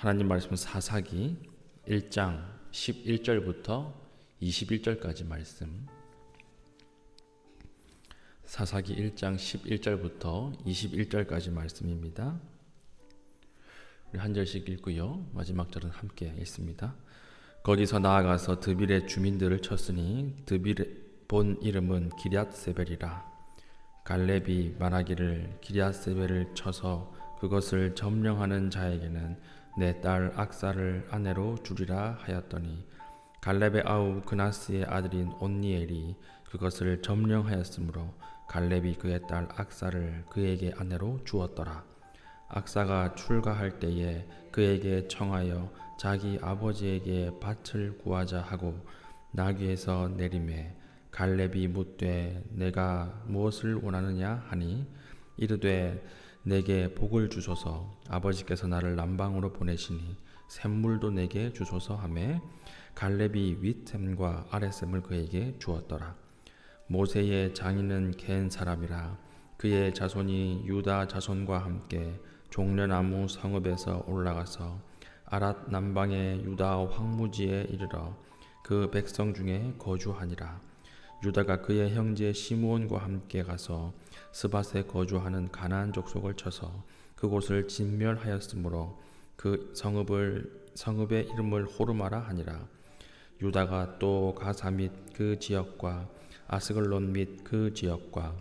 하나님 말씀 사사기 1장 11절부터 21절까지 말씀. 사사기 1장 11절부터 21절까지 말씀입니다. 한 절씩 읽고요. 마지막 절은 함께 읽습니다. 거기서 나아가서 드빌의 주민들을 쳤으니 드빌의 본 이름은 기럇세벨이라. 갈렙이 말하기를 기럇세벨을 쳐서 그것을 점령하는 자에게는 내 딸 악사를 아내로 주리라 하였더니 갈렙의 아우 그나스의 아들인 온니엘이 그것을 점령하였으므로 갈렙이 그의 딸 악사를 그에게 아내로 주었더라. 악사가 출가할 때에 그에게 청하여 자기 아버지에게 밭을 구하자 하고 나귀에서 내림에 갈렙이 묻되 내가 무엇을 원하느냐 하니 이르되 내게 복을 주소서. 아버지께서 나를 남방으로 보내시니 샘물도 내게 주소서 하매 갈렙이 윗샘과 아랫샘을 그에게 주었더라. 모세의 장인은 겐 사람이라. 그의 자손이 유다 자손과 함께 종려나무 성읍에서 올라가서 아랏 남방의 유다 황무지에 이르러 그 백성 중에 거주하니라 유다가 그의 형제 시므온과 함께 가서 스밧에 거주하는 가나안 족속을 쳐서 그곳을 진멸하였으므로 그 성읍을 성읍의 이름을 호르마라 하니라. 유다가 또 가사 및 그 지역과 아스글론 및 그 지역과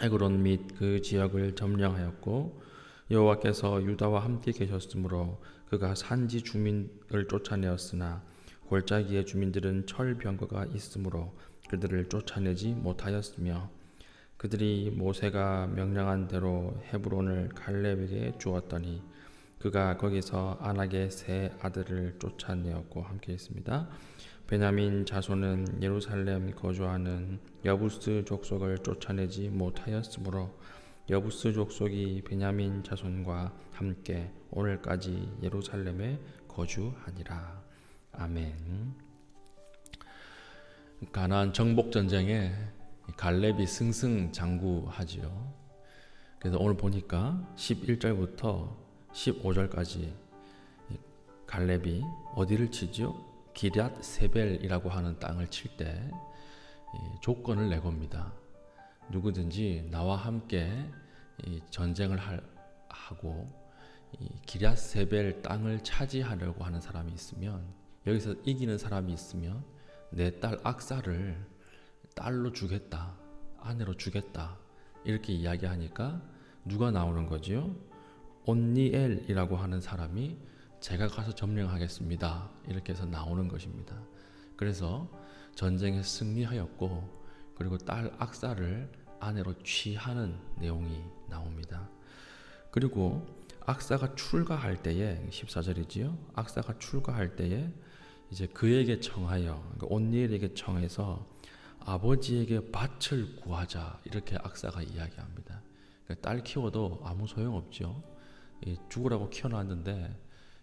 에그론 및 그 지역을 점령하였고 여호와께서 유다와 함께 계셨으므로 그가 산지 주민을 쫓아내었으나 골짜기의 주민들은 철병거가 있으므로 그들을 쫓아내지 못하였으며 그들이 모세가 명령한 대로 헤브론을 갈렙에게 주었더니 그가 거기서 안악의 세 아들을 쫓아내었고 함께 했습니다. 베냐민 자손은 예루살렘 거주하는 여부스 족속을 쫓아내지 못하였으므로 여부스 족속이 베냐민 자손과 함께 오늘까지 예루살렘에 거주하니라. 아멘. 가나안 정복 전쟁에 갈렙이 승승장구하지요. 그래서 오늘 보니까 11절부터 15절까지 갈렙이 어디를 치죠? 기럇 세벨이라고 하는 땅을 칠 때 조건을 내겁니다. 누구든지 나와 함께 전쟁을 하고 기럇 세벨 땅을 차지하려고 하는 사람이 있으면 여기서 이기는 사람이 있으면 내 딸 악사를 딸로 주겠다, 아내로 주겠다 이렇게 이야기하니까 누가 나오는 거지요? 온니엘이라고 하는 사람이 제가 가서 점령하겠습니다. 이렇게 해서 나오는 것입니다. 그래서 전쟁에 승리하였고 그리고 딸 악사를 아내로 취하는 내용이 나옵니다. 그리고 악사가 출가할 때에 14절이지요. 악사가 출가할 때에 이제 그에게 청하여 그러니까 온니엘에게 청해서 아버지에게 밭을 구하자 이렇게 악사가 이야기합니다. 그러니까 딸 키워도 아무 소용 없죠. 죽으라고 키워놨는데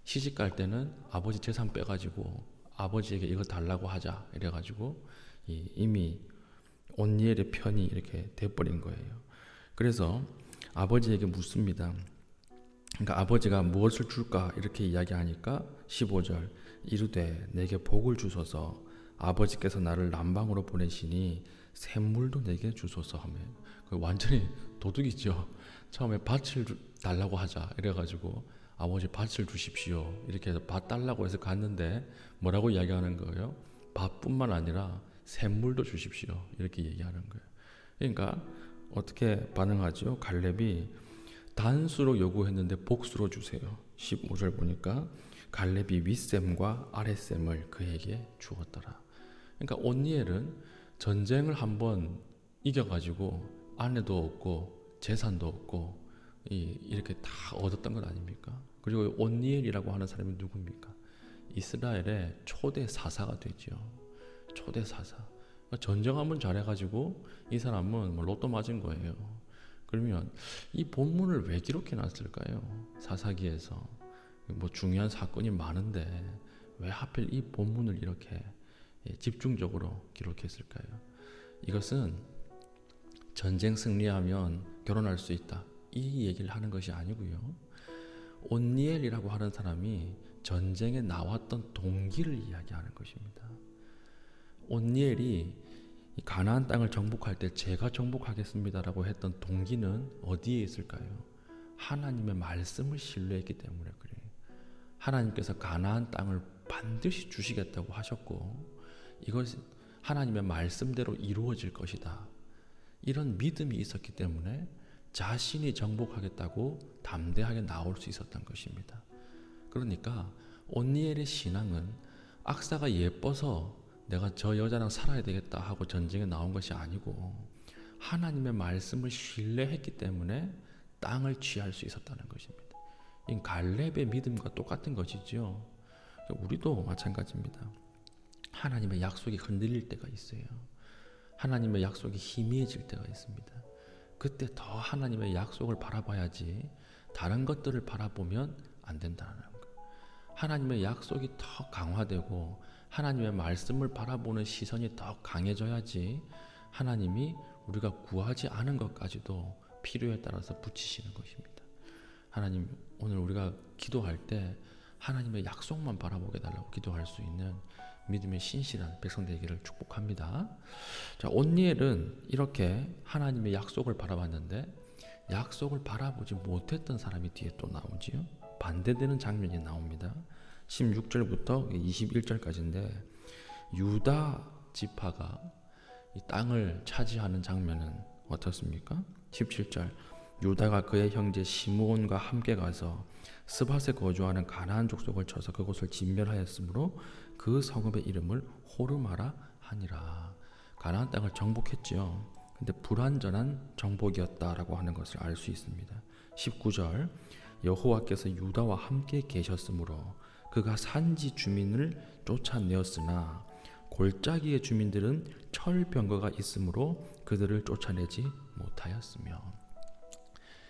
시집 갈 때는 아버지 재산 빼가지고 아버지에게 이거 달라고 하자 이래가지고 이미 온니엘의 편이 이렇게 돼버린 거예요. 그래서 아버지에게 묻습니다. 그러니까 아버지가 무엇을 줄까 이렇게 이야기하니까 15절 이르되 내게 복을 주소서 아버지께서 나를 남방으로 보내시니 샘물도 내게 주소서 하면 완전히 도둑이죠. 처음에 밭을 달라고 하자 이래가지고 아버지 밭을 주십시오 이렇게 해서 밭 달라고 해서 갔는데 뭐라고 이야기하는 거예요? 밭뿐만 아니라 샘물도 주십시오 이렇게 얘기하는 거예요. 그러니까 어떻게 반응하죠? 갈렙이 단수로 요구했는데 복수로 주세요. 15절 보니까 갈렙이 윗샘과 아랫샘을 그에게 주었더라. 그러니까 온니엘은 전쟁을 한번 이겨가지고 아내도 없고 재산도 없고 이렇게 다 얻었던 것 아닙니까? 그리고 온니엘이라고 하는 사람이 누굽니까? 이스라엘의 초대 사사가 되죠. 초대 사사. 그러니까 전쟁 한번 잘해가지고 이 사람은 뭐 로또 맞은 거예요. 그러면 이 본문을 왜 기록해 놨을까요? 사사기에서 뭐 중요한 사건이 많은데 왜 하필 이 본문을 이렇게 집중적으로 기록했을까요? 이것은 전쟁 승리하면 결혼할 수 있다. 이 얘기를 하는 것이 아니고요. 온니엘이라고 하는 사람이 전쟁에 나왔던 동기를 이야기하는 것입니다. 온니엘이 이 가나안 땅을 정복할 때 제가 정복하겠습니다라고 했던 동기는 어디에 있을까요? 하나님의 말씀을 신뢰했기 때문에 그래요. 하나님께서 가나안 땅을 반드시 주시겠다고 하셨고 이것이 하나님의 말씀대로 이루어질 것이다. 이런 믿음이 있었기 때문에 자신이 정복하겠다고 담대하게 나올 수 있었던 것입니다. 그러니까 온니엘의 신앙은 악사가 예뻐서 내가 저 여자랑 살아야 되겠다 하고 전쟁에 나온 것이 아니고 하나님의 말씀을 신뢰했기 때문에 땅을 취할 수 있었다는 것입니다. 이 갈렙의 믿음과 똑같은 것이죠. 우리도 마찬가지입니다. 하나님의 약속이 흔들릴 때가 있어요. 하나님의 약속이 희미해질 때가 있습니다. 그때 더 하나님의 약속을 바라봐야지 다른 것들을 바라보면 안 된다는 거. 하나님의 약속이 더 강화되고 하나님의 말씀을 바라보는 시선이 더 강해져야지 하나님이 우리가 구하지 않은 것까지도 필요에 따라서 붙이시는 것입니다. 하나님 오늘 우리가 기도할 때 하나님의 약속만 바라보게 달라고 기도할 수 있는 믿음의 신실한 백성 되기를 축복합니다. 자, 온니엘은 이렇게 하나님의 약속을 바라봤는데 약속을 바라보지 못했던 사람이 뒤에 또 나오지요. 반대되는 장면이 나옵니다. 16절부터 21절까지인데 유다 지파가 이 땅을 차지하는 장면은 어떻습니까? 17절 유다가 그의 형제 시므온과 함께 가서 스밧에 거주하는 가나안 족속을 쳐서 그곳을 진멸하였으므로 그 성읍의 이름을 호르마라 하니라. 가나안 땅을 정복했지요. 근데 불완전한 정복이었다라고 하는 것을 알 수 있습니다. 19절 여호와께서 유다와 함께 계셨으므로 그가 산지 주민을 쫓아내었으나 골짜기의 주민들은 철병거가 있으므로 그들을 쫓아내지 못하였으며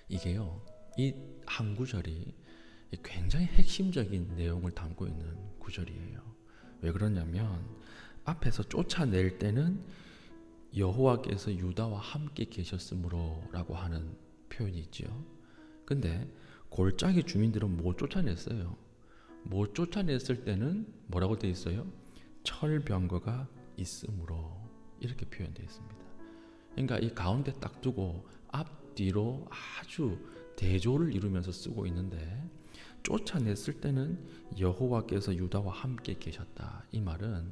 이게요 이 한 구절이 굉장히 핵심적인 내용을 담고 있는 구절이에요. 왜 그러냐면 앞에서 쫓아낼 때는 여호와께서 유다와 함께 계셨으므로라고 하는 표현이 있죠. 근데 골짜기 주민들은 못 쫓아냈어요. 못 쫓아냈을 때는 뭐라고 되어 있어요? 철병거가 있으므로 이렇게 표현되어 있습니다. 그러니까 이 가운데 딱 두고 앞뒤로 아주 대조를 이루면서 쓰고 있는데 쫓아냈을 때는 여호와께서 유다와 함께 계셨다. 이 말은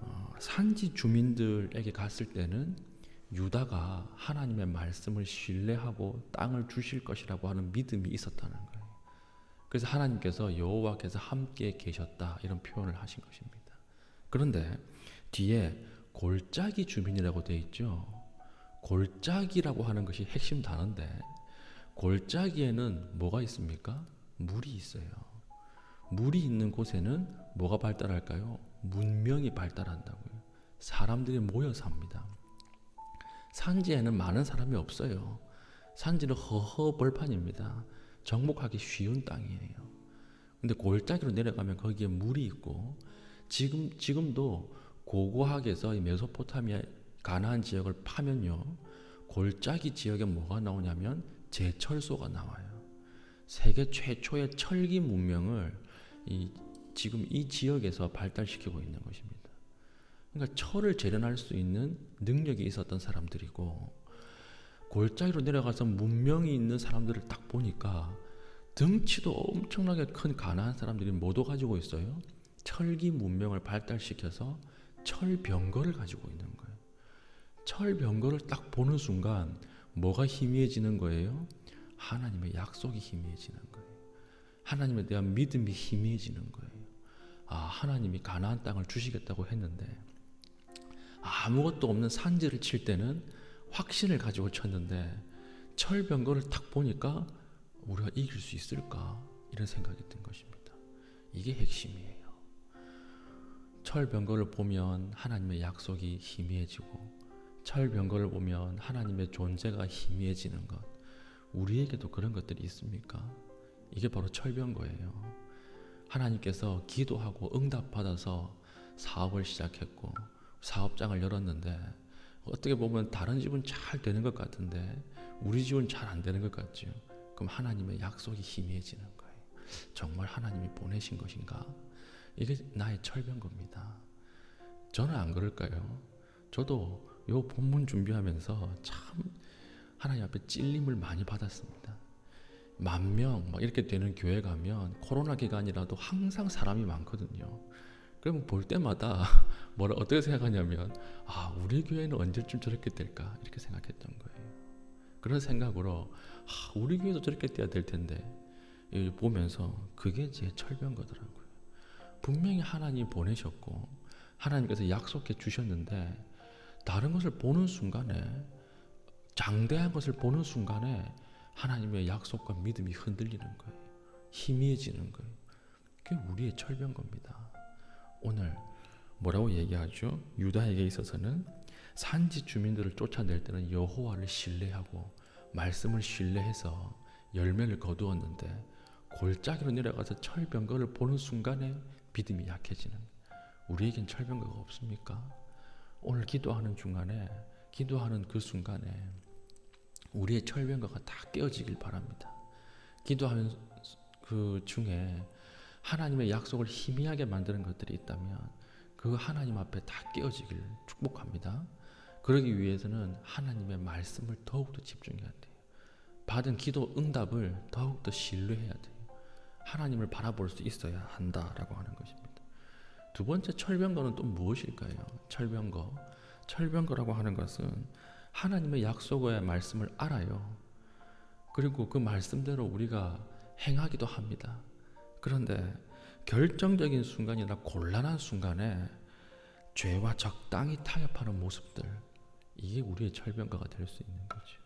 어, 산지 주민들에게 갔을 때는 유다가 하나님의 말씀을 신뢰하고 땅을 주실 것이라고 하는 믿음이 있었다는 거예요. 그래서 하나님께서 여호와께서 함께 계셨다 이런 표현을 하신 것입니다. 그런데 뒤에 골짜기 주민이라고 되어 있죠. 골짜기라고 하는 것이 핵심 단어인데 골짜기에는 뭐가 있습니까? 물이 있어요. 물이 있는 곳에는 뭐가 발달할까요? 문명이 발달한다고요. 사람들이 모여 삽니다. 산지에는 많은 사람이 없어요. 산지는 허허벌판입니다. 정복하기 쉬운 땅이에요. 근데 골짜기로 내려가면 거기에 물이 있고 지금 지금도 고고학에서 이 메소포타미아 가나안 지역을 파면요. 골짜기 지역에 뭐가 나오냐면 제철소가 나와요. 세계 최초의 철기 문명을 이 지금 이 지역에서 발달시키고 있는 것입니다. 그러니까 철을 재련할 수 있는 능력이 있었던 사람들이고 골짜기로 내려가서 문명이 있는 사람들을 딱 보니까 등치도 엄청나게 큰 가나안 사람들이 뭐도 가지고 있어요? 철기 문명을 발달시켜서 철병거를 가지고 있는 거예요. 철병거를 딱 보는 순간 뭐가 희미해지는 거예요? 하나님의 약속이 희미해지는 거예요. 하나님에 대한 믿음이 희미해지는 거예요. 아, 하나님이 가나안 땅을 주시겠다고 했는데 아무것도 없는 산지를 칠 때는 확신을 가지고 쳤는데 철병거를 딱 보니까 우리가 이길 수 있을까 이런 생각이 든 것입니다. 이게 핵심이에요. 철병거를 보면 하나님의 약속이 희미해지고 철병거를 보면 하나님의 존재가 희미해지는 것. 우리에게도 그런 것들이 있습니까? 이게 바로 철병거예요. 하나님께서 기도하고 응답받아서 사업을 시작했고 사업장을 열었는데 어떻게 보면 다른 집은 잘 되는 것 같은데 우리 집은 잘 안 되는 것 같죠. 그럼 하나님의 약속이 희미해지는 거예요. 정말 하나님이 보내신 것인가? 이게 나의 철병겁니다. 저는 안 그럴까요? 저도 요 본문 준비하면서 참 하나님 앞에 찔림을 많이 받았습니다. 만 명 막 이렇게 되는 교회 가면 코로나 기간이라도 항상 사람이 많거든요. 그러면 볼 때마다 뭐라 어떻게 생각하냐면 아 우리 교회는 언제쯤 저렇게 될까 이렇게 생각했던 거예요. 그런 생각으로 아, 우리 교회도 저렇게 돼야 될 텐데 이 보면서 그게 제 철병거더라고요. 분명히 하나님 보내셨고 하나님께서 약속해 주셨는데 다른 것을 보는 순간에 장대한 것을 보는 순간에 하나님의 약속과 믿음이 흔들리는 거예요. 희미해지는 거예요. 그게 우리의 철병겁니다. 오늘 뭐라고 얘기하죠? 유다에게 있어서는 산지 주민들을 쫓아낼 때는 여호와를 신뢰하고 말씀을 신뢰해서 열매를 거두었는데 골짜기로 내려가서 철병거를 보는 순간에 믿음이 약해지는 우리에겐 철병거가 없습니까? 오늘 기도하는 중간에 기도하는 그 순간에 우리의 철병거가 다 깨어지길 바랍니다. 기도하는 그 중에 하나님의 약속을 희미하게 만드는 것들이 있다면 그 하나님 앞에 다 깨어지길 축복합니다. 그러기 위해서는 하나님의 말씀을 더욱더 집중해야 돼요. 받은 기도 응답을 더욱더 신뢰해야 돼요. 하나님을 바라볼 수 있어야 한다라고 하는 것입니다. 두 번째 철병거는 또 무엇일까요? 철병거. 철병거라고 하는 것은 하나님의 약속의 말씀을 알아요. 그리고 그 말씀대로 우리가 행하기도 합니다. 그런데 결정적인 순간이나 곤란한 순간에 죄와 적당히 타협하는 모습들 이게 우리의 철병가가 될 수 있는 거죠.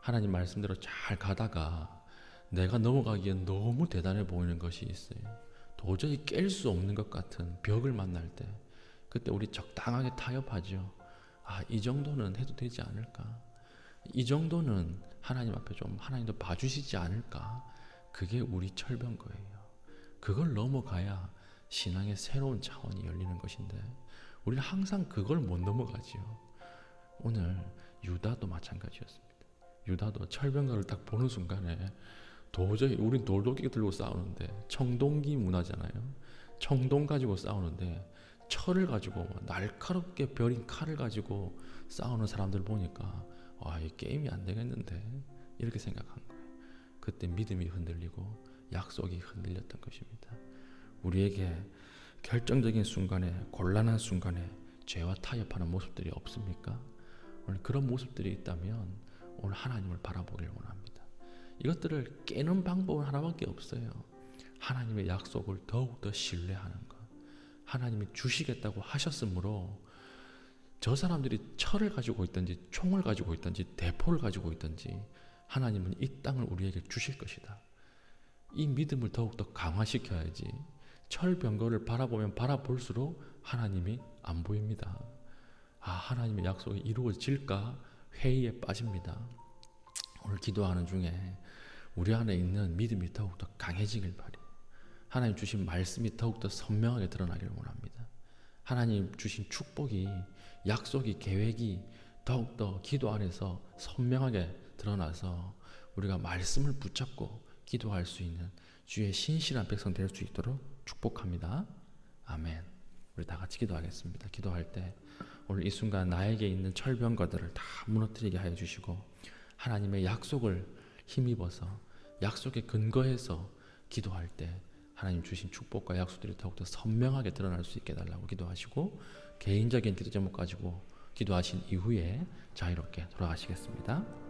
하나님 말씀대로 잘 가다가 내가 넘어가기엔 너무 대단해 보이는 것이 있어요. 도저히 깰 수 없는 것 같은 벽을 만날 때 그때 우리 적당하게 타협하죠. 아, 이 정도는 해도 되지 않을까? 이 정도는 하나님 앞에 좀 하나님도 봐주시지 않을까? 그게 우리 철병 거예요. 그걸 넘어가야 신앙의 새로운 차원이 열리는 것인데 우리는 항상 그걸 못 넘어가지요. 오늘 유다도 마찬가지였습니다. 유다도 철병가를 딱 보는 순간에 도저히 우린 돌도끼 들고 싸우는데 청동기 문화잖아요. 청동 가지고 싸우는데 철을 가지고 날카롭게 벼린 칼을 가지고 싸우는 사람들 보니까 와, 이 게임이 안 되겠는데 이렇게 생각한 거예요. 그때 믿음이 흔들리고 약속이 흔들렸던 것입니다. 우리에게 결정적인 순간에 곤란한 순간에 죄와 타협하는 모습들이 없습니까? 오늘 그런 모습들이 있다면 오늘 하나님을 바라보길 원합니다. 이것들을 깨는 방법은 하나밖에 없어요. 하나님의 약속을 더욱더 신뢰하는 것. 하나님이 주시겠다고 하셨으므로 저 사람들이 철을 가지고 있든지 총을 가지고 있든지 대포를 가지고 있든지 하나님은 이 땅을 우리에게 주실 것이다. 이 믿음을 더욱더 강화시켜야지 철병거를 바라보면 바라볼수록 하나님이 안 보입니다. 아, 하나님의 약속이 이루어질까 회의에 빠집니다. 오늘 기도하는 중에 우리 안에 있는 믿음이 더욱더 강해지길 바래요. 하나님 주신 말씀이 더욱더 선명하게 드러나기를 원합니다. 하나님 주신 축복이 약속이 계획이 더욱더 기도 안에서 선명하게 드러나서 우리가 말씀을 붙잡고 기도할 수 있는 주의 신실한 백성 될 수 있도록 축복합니다. 아멘. 우리 다 같이 기도하겠습니다. 기도할 때 오늘 이 순간 나에게 있는 철병거들을 다 무너뜨리게 하여 주시고 하나님의 약속을 힘입어서 약속에 근거해서 기도할 때 하나님 주신 축복과 약속들이 더욱더 선명하게 드러날 수 있게 해달라고 기도하시고 개인적인 기도 제목 가지고 기도하신 이후에 자유롭게 돌아가시겠습니다.